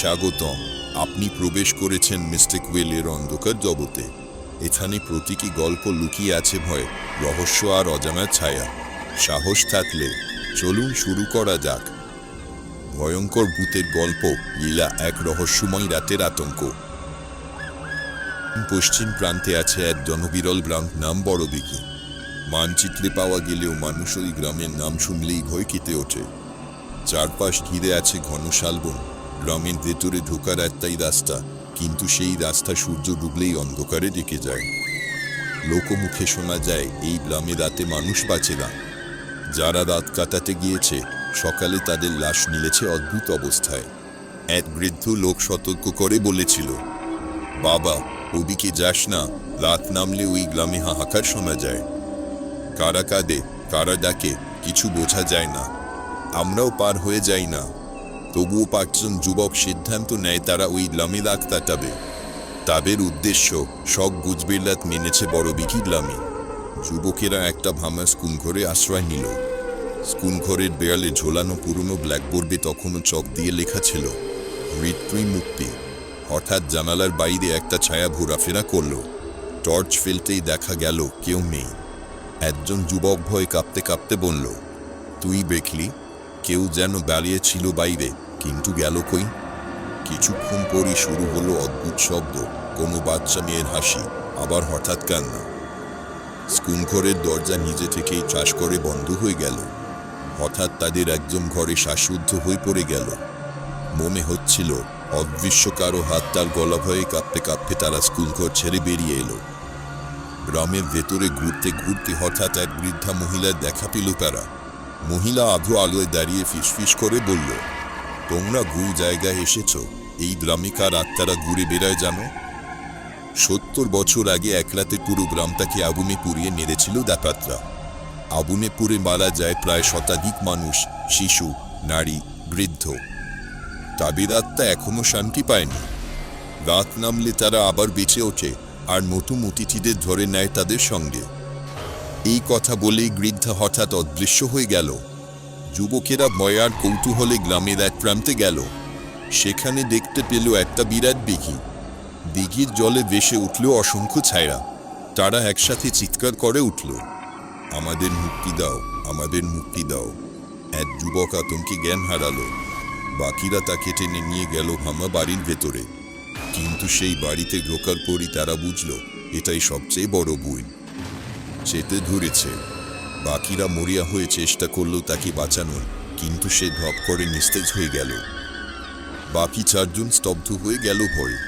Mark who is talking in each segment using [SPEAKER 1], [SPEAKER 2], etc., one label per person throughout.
[SPEAKER 1] স্বাগতম। আপনি প্রবেশ করেছেন মিস্টেক ওয়েলের অন্ধকার জগতে। এখানে প্রতীকী গল্প লুকিয়ে আছে ভয়, রহস্য আর অজানা ছায়া। সাহস থাকলে চলুন শুরু করা যাক। ভয়ঙ্কর ভূতের গল্প, লীলা এক রহস্যময় রাতের আতঙ্ক। পশ্চিম প্রান্তে আছে এক জনবিরল গ্রাম নাম বড়দিঘি। মানচিত্রে পাওয়া গেলেও মানুষ ওই গ্রামের নাম শুনলেই ভয় কেঁপে ওঠে। চারপাশ ঘিরে আছে ঘন শালবন। গ্রামের ভেতরে ঢোকার একটাই রাস্তা, কিন্তু সেই রাস্তা সূর্য ডুবলেই অন্ধকারে ডেকে যায়। লোকমুখে শোনা যায়, এই গ্রামে রাতে মানুষ বাঁচে না। যারা রাত কাটাতে গিয়েছে, সকালে তাদের লাশ মিলেছে অদ্ভুত অবস্থায়। এক বৃদ্ধ লোক সতর্ক করে বলেছিল, বাবা, ওদিকে যাস না, রাত নামলে ওই গ্রামে হাহাকার শোনা যায়। কারা কাঁদে, কারা ডাকে, কিছু বোঝা যায় না। আমরাও পার হয়ে যাই না। তবুও পাঁচজন যুবক সিদ্ধান্ত নেয় তারা ওই গ্রামে রাত কাটাবে তাদের উদ্দেশ্য, সব গুজবেলাত মেনেছে বড় বিকি গ্রামে যুবকেরা একটা ভাঙা স্কুল ঘরে আশ্রয় নিল। স্কুল ঘরের দেয়ালে ঝোলানো পুরনো ব্ল্যাকবোর্ডে তখনও চক দিয়ে লেখা ছিল, মৃত্যুই মুক্তি। হঠাৎ জানালার বাইরে একটা ছায়া ঘোরাফেরা করল। টর্চ ফেলতেই দেখা গেল কেউ নেই। একজন যুবক ভয় কাঁপতে কাঁপতে বলল, তুই দেখলি কেউ যেন দাঁড়িয়ে ছিল বাইরে। কিন্তু গেল কই? কিছুক্ষণ পরই শুরু হলো অদ্ভুত শব্দ, কোনো বাচ্চা মেয়ের হাসি, আবার হঠাৎ কান্না। স্কুল ঘরের দরজা নিজে থেকেই চাষ করে বন্ধ হয়ে গেল। হঠাৎ তাদের একজন ঘরে শ্বাসরুদ্ধ হয়ে পড়ে গেল। মনে হচ্ছিল, অদৃশ্য কারও হাত তার গলা ভয়ে কাঁপতে কাঁপতে তারা স্কুল ঘর ছেড়ে বেরিয়ে এলো। গ্রামের ভেতরে ঘুরতে ঘুরতে হঠাৎ এক বৃদ্ধা মহিলা দেখা পেল তারা। মহিলা আধো আলোয় দাঁড়িয়ে ফিসফিস করে বলল তোমরা ভুল জায়গায় এসেছ। এই গ্রামে কার আত্মারা ঘুরে বেড়ায় জানো? সত্তর বছর আগে এক রাতে পুরো গ্রামটাকে আগুনে পুড়িয়ে মেরেছিল ডাকাতরা আগুনে পুড়ে মারা যায় প্রায় শতাধিক মানুষ, শিশু, নারী, বৃদ্ধ। তাদের আত্মা এখনও শান্তি পায়নি। রাত নামলে তারা আবার বেঁচে ওঠে আর নতুন অতিথিদের ধরে নেয় তাদের সঙ্গে। এই কথা বলেই বৃদ্ধা হঠাৎ অদৃশ্য হয়ে গেল। যুবকেরা ভয়ার কৌতূহলে গ্রামের এক প্রান্তে গেল। সেখানে দেখতে পেল একটা বিরাট দিঘি দিঘির জলে ভেসে উঠল অসংখ্য ছায়া তারা একসাথে চিৎকার করে উঠল, আমাদের মুক্তি দাও, আমাদের মুক্তি দাও। এক যুবক আতঙ্কে জ্ঞান হারালো। বাকিরা তাকে টেনে নিয়ে গেল ভামা বাড়ির ভেতরে। কিন্তু সেই বাড়িতে ঢোকার পরই তারা বুঝল, এটাই সবচেয়ে বড় বই চেতে ধরেছে। বাকিরা মরিয়া হয়ে চেষ্টা করল তাকে বাঁচানোর, কিন্তু সে ধপ করে নিস্তেজ হয়ে গেল। বাকি চারজন স্তব্ধ হয়ে গেল ভয়ে।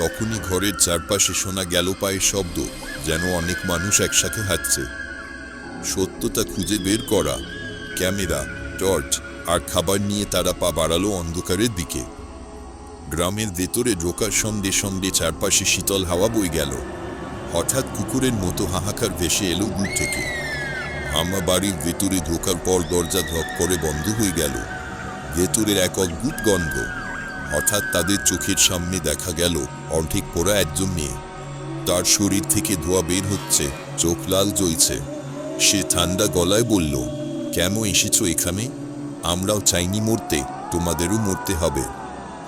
[SPEAKER 1] তখনই ঘরের চারপাশে শোনা গেল পায়ের শব্দ, যেন অনেক মানুষ একসাথে হাঁটছে। সত্যতা খুঁজে বের করা, ক্যামেরা, টর্চ আর খাবার নিয়ে তারা পা বাড়ালো অন্ধকারের দিকে। গ্রামের ভেতরে ঢোকার সঙ্গে সঙ্গে চারপাশে শীতল হাওয়া বই গেল। হঠাৎ কুকুরের মতো হাহাকার ভেসে এলো দূর থেকে। হামা বাড়ির ভেতরে ঢোকার পর দরজা ধপ করে বন্ধ হয়ে গেল। ভেতরের এক অদ্ভুত গন্ধ। হঠাৎ তাদের চোখের সামনে দেখা গেল অর্ধেক পোড়া একজন মেয়ে। তার শরীর থেকে ধোয়া বের হচ্ছে, চোখ লাল জ্বলছে। সে ঠান্ডা গলায় বলল, কেন এসেছ এখানে? আমরাও চাইনি মরতে, তোমাদেরও মরতে হবে।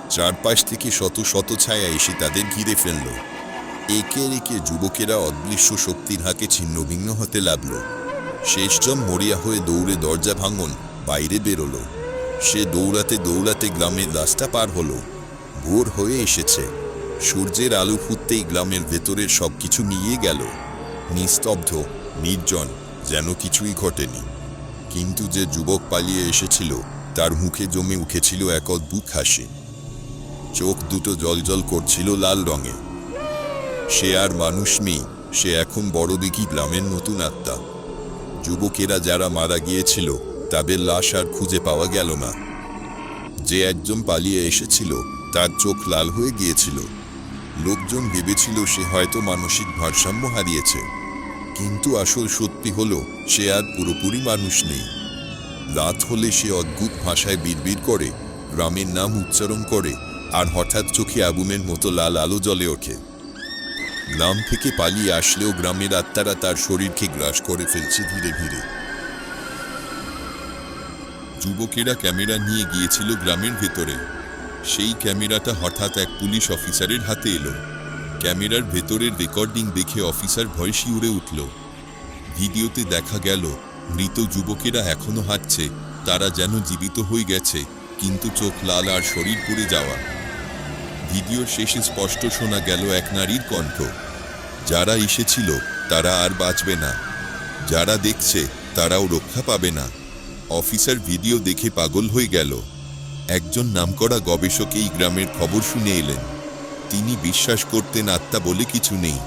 [SPEAKER 1] চারপাশ থেকে শত শত ছায়া এসে তাদের ঘিরে ফেলল। একে একে যুবকেরা অদৃশ্য শক্তির হাকে ছিন্ন ভিন্ন হতে লাগল। শেষজন মরিয়া হয়ে দৌড়ে দরজা ভাঙন বাইরে বেরোলো। সে দৌড়াতে দৌড়াতে গ্রামের রাস্তা পার হলো। ভোর হয়ে এসেছে। সূর্যের আলো ফুটতেই গ্রামের ভেতরের সব কিছু নিয়ে গেল। নিস্তব্ধ, নির্জন, যেন কিছুই ঘটেনি। কিন্তু যে যুবক পালিয়ে এসেছিল, তার মুখে জমে উঠেছিল এক অদ্ভুত হাসি। চোখ দুটো জলজল করছিল লাল রঙে। সে আর মানুষ নেই, সে এখন বড় দিঘি গ্রামের নতুন আত্মা। যুবকেরা যারা মারা গিয়েছিল, তাদের লাশ আর খুঁজে পাওয়া গেল না। যে একজন পালিয়ে এসেছিল, তার চোখ লাল হয়ে গিয়েছিল। লোকজন ভেবেছিল সে হয়তো মানসিক ভারসাম্য হারিয়েছে। কিন্তু আসল সত্যি হলো, সে আর পুরোপুরি মানুষ নেই। রাত হলে সে অদ্ভুত ভাষায় বিড়বিড় করে গ্রামের নাম উচ্চারণ করে, আর হঠাৎ চোখে আগুনের মতো লাল আলো জ্বলে ওঠে। গ্রাম থেকে পালিয়ে আসলেও গ্রামের আত্মারা তার শরীরকে গ্রাস করে ফেলছে ধীরে ধীরে। যুবকেরা ক্যামেরা নিয়ে গিয়েছিল গ্রামের ভেতরে। সেই ক্যামেরাটা হঠাৎ এক পুলিশ অফিসারের হাতে এলো। ক্যামেরার ভেতরের রেকর্ডিং দেখে অফিসার ভয় শিউরে উঠল। ভিডিওতে দেখা গেল, মৃত যুবকেরা এখনও হাঁটছে, তারা যেন জীবিত হয়ে গেছে, কিন্তু চোখ লাল আর শরীর পুড়ে যাওয়া। ভিডিওর শেষে স্পষ্ট শোনা গেল এক নারীর কণ্ঠ। যারা এসেছিল, তারা আর বাঁচবে না। যারা দেখছে, তারাও রক্ষা পাবে না। অফিসার ভিডিও দেখে পাগল হয়ে গেল। একজন নামকরা গবেষক এই গ্রামের খবর শুনে এলেন। তিনি বিশ্বাস করতেন আত্মা বলে কিছু নেই।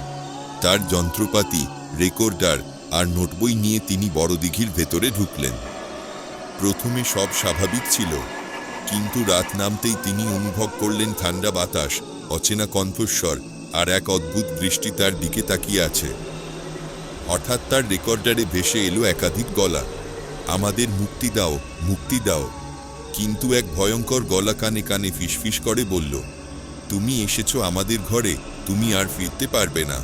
[SPEAKER 1] তার যন্ত্রপাতি, রেকর্ডার আর নোটবই নিয়ে তিনি বড়দিঘির ভেতরে ঢুকলেন। প্রথমে সব স্বাভাবিক ছিল। কিন্তু রাত নামতেই তিনি অনুভব করলেন ঠান্ডা বাতাস, অচেনা কণ্ঠস্বর আর এক অদ্ভুত দৃষ্টি তার দিকে তাকিয়ে আছে। হঠাৎ তার রেকর্ডারে ভেসে এলো একাধিক গলা, আমাদের মুক্তি দাও মুক্তি দাও। কিন্তু এক ভয়ঙ্কর গলা কানে কানে ফিসফিস করে বলল, তুমি এসেছ আমাদের ঘরে, তুমি আর ফিরতে পারবে না।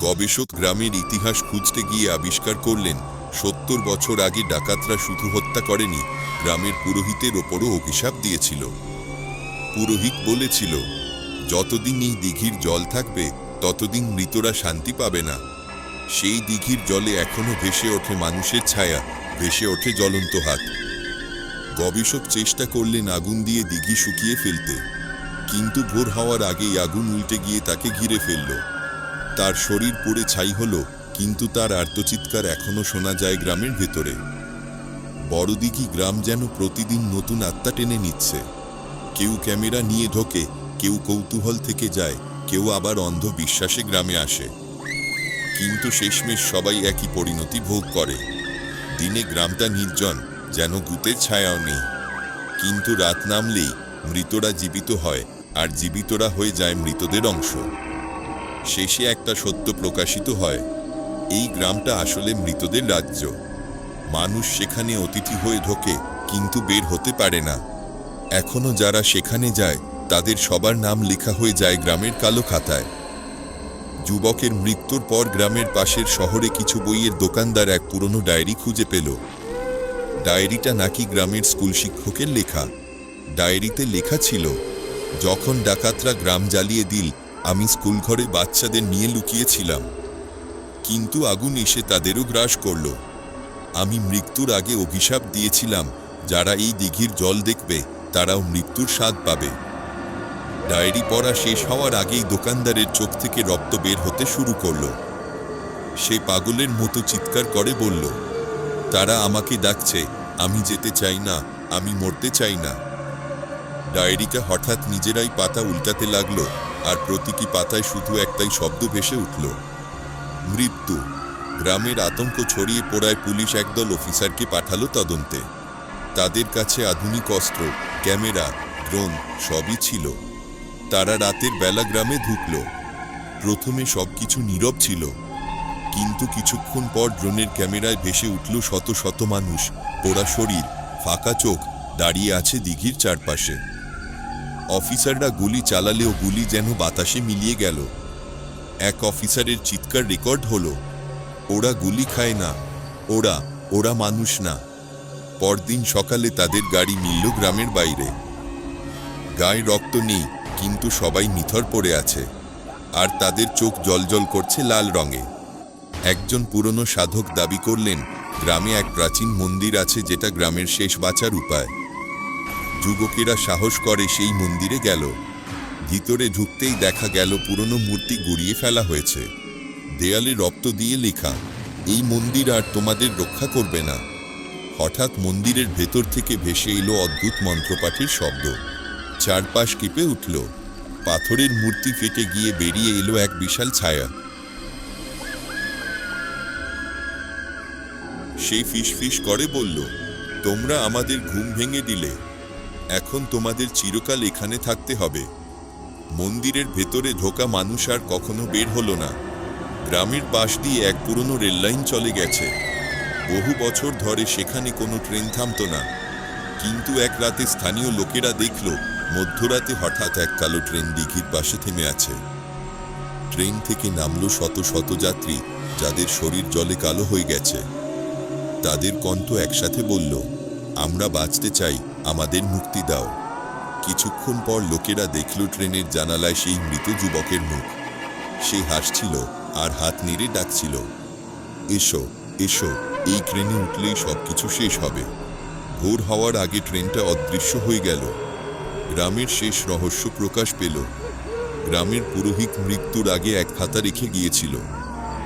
[SPEAKER 1] গবেষক গ্রামের ইতিহাস খুঁজতে গিয়ে আবিষ্কার করলেন, সত্তর বছর আগে ডাকাতরা শুধু হত্যা করেনি গ্রামের পুরোহিতের ওপরও অভিশাপ দিয়েছিল। পুরোহিত বলেছিল, যতদিন এই দিঘির জল থাকবে, ততদিন মৃতরা শান্তি পাবে না। সেই দিঘির জলে এখনও ভেসে ওঠে মানুষের ছায়া, ভেসে ওঠে জ্বলন্ত হাত। গবেষক চেষ্টা করলেন আগুন দিয়ে দিঘি শুকিয়ে ফেলতে। কিন্তু ভোর হওয়ার আগেই আগুন উল্টে গিয়ে তাকে ঘিরে ফেলল। তার শরীর পুড়ে ছাই হলো, কিন্তু তার আর্তচিৎকার এখনও শোনা যায় গ্রামের ভেতরে। বড়দিঘি গ্রাম যেন প্রতিদিন নতুন আত্মা টেনে নিচ্ছে। কেউ ক্যামেরা নিয়ে ঢোকে, কেউ কৌতূহল থেকে যায়, কেউ আবার অন্ধ বিশ্বাসে গ্রামে আসে। কিন্তু শেষমেশ সবাই একই পরিণতি ভোগ করে। দিনে গ্রামটা নির্জন, যেন ভূতের ছায়াও নেই। কিন্তু রাত নামলেই মৃতরা জীবিত হয়, আর জীবিতরা হয়ে যায় মৃতদের অংশ। শেষে একটা সত্য প্রকাশিত হয়। এই গ্রামটা আসলে মৃতদের রাজ্য। মানুষ সেখানে অতিথি হয়ে ঢোকে, কিন্তু বের হতে পারে না। এখনও যারা সেখানে যায়, তাদের সবার নাম লেখা হয়ে যায় গ্রামের কালো খাতায়। যুবকের মৃত্যুর পর গ্রামের পাশের শহরে কিছু বইয়ের দোকানদার এক পুরনো ডায়েরি খুঁজে পেল। ডায়েরিটা নাকি গ্রামের স্কুল শিক্ষকের লেখা। ডায়েরিতে লেখা ছিল, যখন ডাকাতরা গ্রাম জ্বালিয়ে দিল, আমি স্কুল ঘরে বাচ্চাদের নিয়ে লুকিয়েছিলাম। কিন্তু আগুন এসে তাদেরও গ্রাস করল। আমি মৃত্যুর আগে অভিশাপ দিয়েছিলাম। যারা এই দিঘির জল দেখবে, তারাও মৃত্যুর স্বাদ পাবে। ডায়েরি পড়া শেষ হওয়ার আগেই দোকানদারের চোখ থেকে রক্ত বের হতে শুরু করল। সে পাগলের মতো চিৎকার করে বলল, তারা আমাকে ডাকছে, আমি যেতে চাই না, আমি মরতে চাই না। ডায়েরিটা হঠাৎ নিজেরাই পাতা উল্টাতে লাগল, আর প্রতীকী পাতায় শুধু একটাই শব্দ ভেসে উঠল, মৃত্যু। গ্রামের আতঙ্ক ছড়িয়ে পড়ায় পুলিশ একদল অফিসারকে পাঠালো তদন্তে। তাদের কাছে আধুনিক অস্ত্র, ক্যামেরা, ড্রোন সবই ছিল। তারা রাতের বেলা গ্রামে ঢুকল। প্রথমে সবকিছু নীরব ছিল। কিন্তু কিছুক্ষণ পর ড্রোনের ক্যামেরায় ভেসে উঠল শত শত মানুষ। পোড়া শরীর, ফাঁকা চোখ, দাঁড়িয়ে আছে দিঘির চারপাশে। অফিসাররা গুলি চালালেও গুলি যেন বাতাসে মিলিয়ে গেল। এক অফিসারের চিৎকার রেকর্ড হলো। ওরা গুলি খায় না, ওরা ওরা মানুষ না। পরদিন সকালে তাদের গাড়ি মিলল গ্রামের বাইরে। গায়ে রক্ত নেই, কিন্তু সবাই নিথর পড়ে আছে। আর তাদের চোখ জলজল করছে লাল রঙে। একজন পুরনো সাধক দাবি করলেন, গ্রামে এক প্রাচীন মন্দির আছে যেটা গ্রামের শেষ বাঁচার উপায়। যুবকেরা সাহস করে সেই মন্দিরে গেল। ভিতরে ঢুকতেই দেখা গেল পুরনো মূর্তি গুড়িয়ে ফেলা হয়েছে। দেয়ালে রক্ত দিয়ে লেখা, এই মন্দির আর তোমাদের রক্ষা করবে না। হঠাৎ মন্দিরের ভেতর থেকে ভেসে এলো অদ্ভুত মন্ত্রপাঠের শব্দ। চারপাশ কেঁপে উঠল। পাথরের মূর্তি ফেটে গিয়ে বেরিয়ে এলো এক বিশাল ছায়া। সেই ফিসফিস করে বলল, তোমরা আমাদের ঘুম ভেঙে দিলে। এখন তোমাদের চিরকাল এখানে থাকতে হবে। মন্দিরের ভেতরে ঢোকা মানুষ আর কখনো বের হলো না। গ্রামের পাশ দিয়ে এক পুরনো রেললাইন চলে গেছে। বহু বছর ধরে সেখানে কোনো ট্রেন থামতো না। কিন্তু এক রাতে স্থানীয় লোকেরা দেখল, মধ্যরাতে হঠাৎ এক কালো ট্রেন দিঘির পাশে থেমে আছে। ট্রেন থেকে নামলো শত শত যাত্রী, যাদের শরীর জলে কালো হয়ে গেছে। তাদের কণ্ঠ একসাথে বলল, আমরা বাঁচতে চাই, আমাদের মুক্তি দাও। কিছুক্ষণ পর লোকেরা দেখল ট্রেনের জানালায় সেই মৃত যুবকের মুখ। সে হাসছিল আর হাত নেড়ে ডাকছিল, এসো এসো, এই ট্রেনে উঠলেই সবকিছু শেষ হবে। ভোর হওয়ার আগে ট্রেনটা অদৃশ্য হয়ে গেল। গ্রামের শেষ রহস্য প্রকাশ পেল। গ্রামের পুরোহিত মৃত্যুর আগে এক খাতা রেখে গিয়েছিল।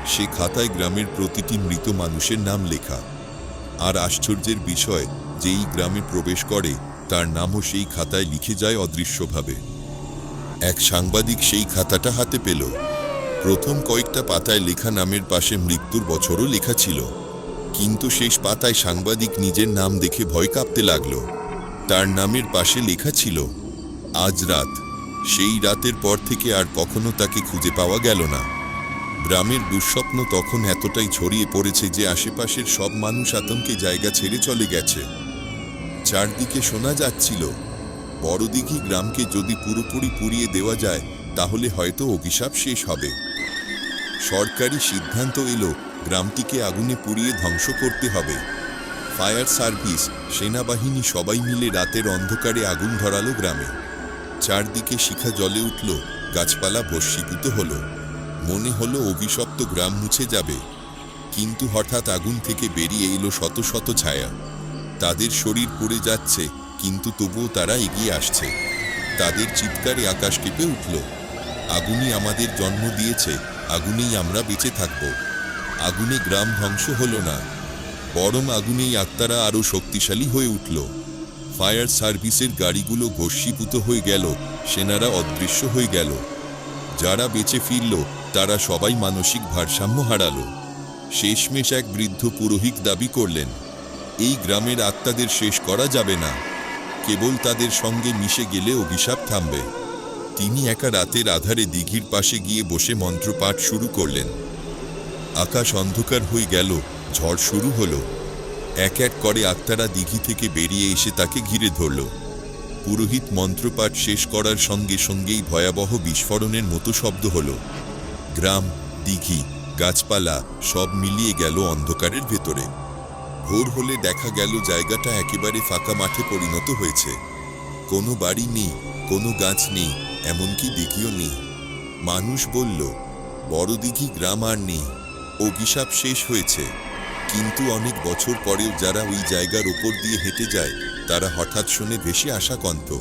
[SPEAKER 1] সে খাতায় গ্রামের প্রতিটি মৃত মানুষের নাম লেখা। আর আশ্চর্যের বিষয়, যেই গ্রামে প্রবেশ করে, তার নামও সেই খাতায় লিখে যায় অদৃশ্যভাবে। এক সাংবাদিক সেই খাতাটা হাতে পেল। প্রথম কয়েকটা পাতায় লেখা নামের পাশে মৃত্যুর বছরও লেখা ছিল। কিন্তু শেষ পাতায় সাংবাদিক নিজের নাম দেখে ভয় কাঁপতে লাগল। তার নামের পাশে লেখা ছিল, আজ রাত। সেই রাতের পর থেকে আর কখনো তাকে খুঁজে পাওয়া গেল না। গ্রামের দুঃস্বপ্ন তখন এতটাই ছড়িয়ে পড়েছে যে আশেপাশের সব মানুষ আতঙ্কে জায়গা ছেড়ে চলে গেছে। চারদিকে শোনা যাচ্ছিল, বড়দিঘি গ্রামকে যদি পুরোপুরি পুড়িয়ে দেওয়া যায়, তাহলে হয়তো অভিশাপ শেষ হবে। সরকারি সিদ্ধান্ত এলো, গ্রামটিকে আগুনে পুড়িয়ে ধ্বংস করতে হবে। ফায়ার সার্ভিস, সেনাবাহিনী সবাই মিলে রাতের অন্ধকারে আগুন ধরালো গ্রামে। চারদিকে শিখা জলে উঠল, গাছপালা ভস্মীভূত হল। মনে হলো অভিশপ্ত গ্রাম মুছে যাবে। কিন্তু হঠাৎ আগুন থেকে বেরিয়ে এলো শত শত ছায়া। তাদের শরীর পড়ে যাচ্ছে, কিন্তু তবুও তারা এগিয়ে আসছে। তাদের চিৎকারে আকাশ কেঁপে উঠল। আগুনই আমাদের জন্ম দিয়েছে আগুনেই আমরা বেঁচে থাকব। আগুনে গ্রাম ধ্বংস হলো না। বরং আগুনেই আত্মারা আরও শক্তিশালী হয়ে উঠল। ফায়ার সার্ভিসের গাড়িগুলো ভস্মীভূত হয়ে গেল, সেনারা অদৃশ্য হয়ে গেল। যারা বেঁচে ফিরল, তারা সবাই মানসিক ভারসাম্য হারালো। শেষমেশ এক বৃদ্ধ পুরোহিত দাবি করলেন, এই গ্রামের আত্মাদের শেষ করা যাবে না। কেবল তাদের সঙ্গে মিশে গেলে অভিশাপ থামবে। তিনি একা রাতের আধারে দিঘির পাশে গিয়ে বসে মন্ত্রপাঠ শুরু করলেন। আকাশ অন্ধকার হয়ে গেল, ঝড় শুরু হলো। এক এক করে আত্মারা দিঘি থেকে বেরিয়ে এসে তাকে ঘিরে ধরল। পুরোহিত মন্ত্রপাঠ শেষ করার সঙ্গে সঙ্গেই ভয়াবহ বিস্ফোরণের মতো শব্দ হলো। গ্রাম, দিঘি, গাছপালা সব মিলিয়ে গেল অন্ধকারের ভেতরে। ভোর হলে দেখা গেল জায়গাটা একেবারে ফাঁকা মাঠে পরিণত হয়েছে। কোনো বাড়ি নেই, কোনো গাছ নেই এমনকি দিঘিও নেই মানুষ বলল, বড় দিঘি গ্রাম আর নেই, অভিশাপ শেষ হয়েছে। কিন্তু অনেক বছর পরেও যারা ওই জায়গার ওপর দিয়ে হেঁটে যায়, তারা হঠাৎ শুনে ভেসে আসা কন্ত।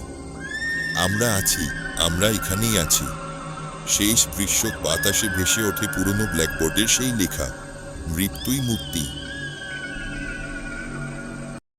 [SPEAKER 1] আমরা আছি, আমরা এখানেই আছি। শেষ বৃষ্যক বাতাসে ভেসে ওঠে পুরনো ব্ল্যাকবোর্ডের সেই লেখা, মৃত্যুই মুক্তি।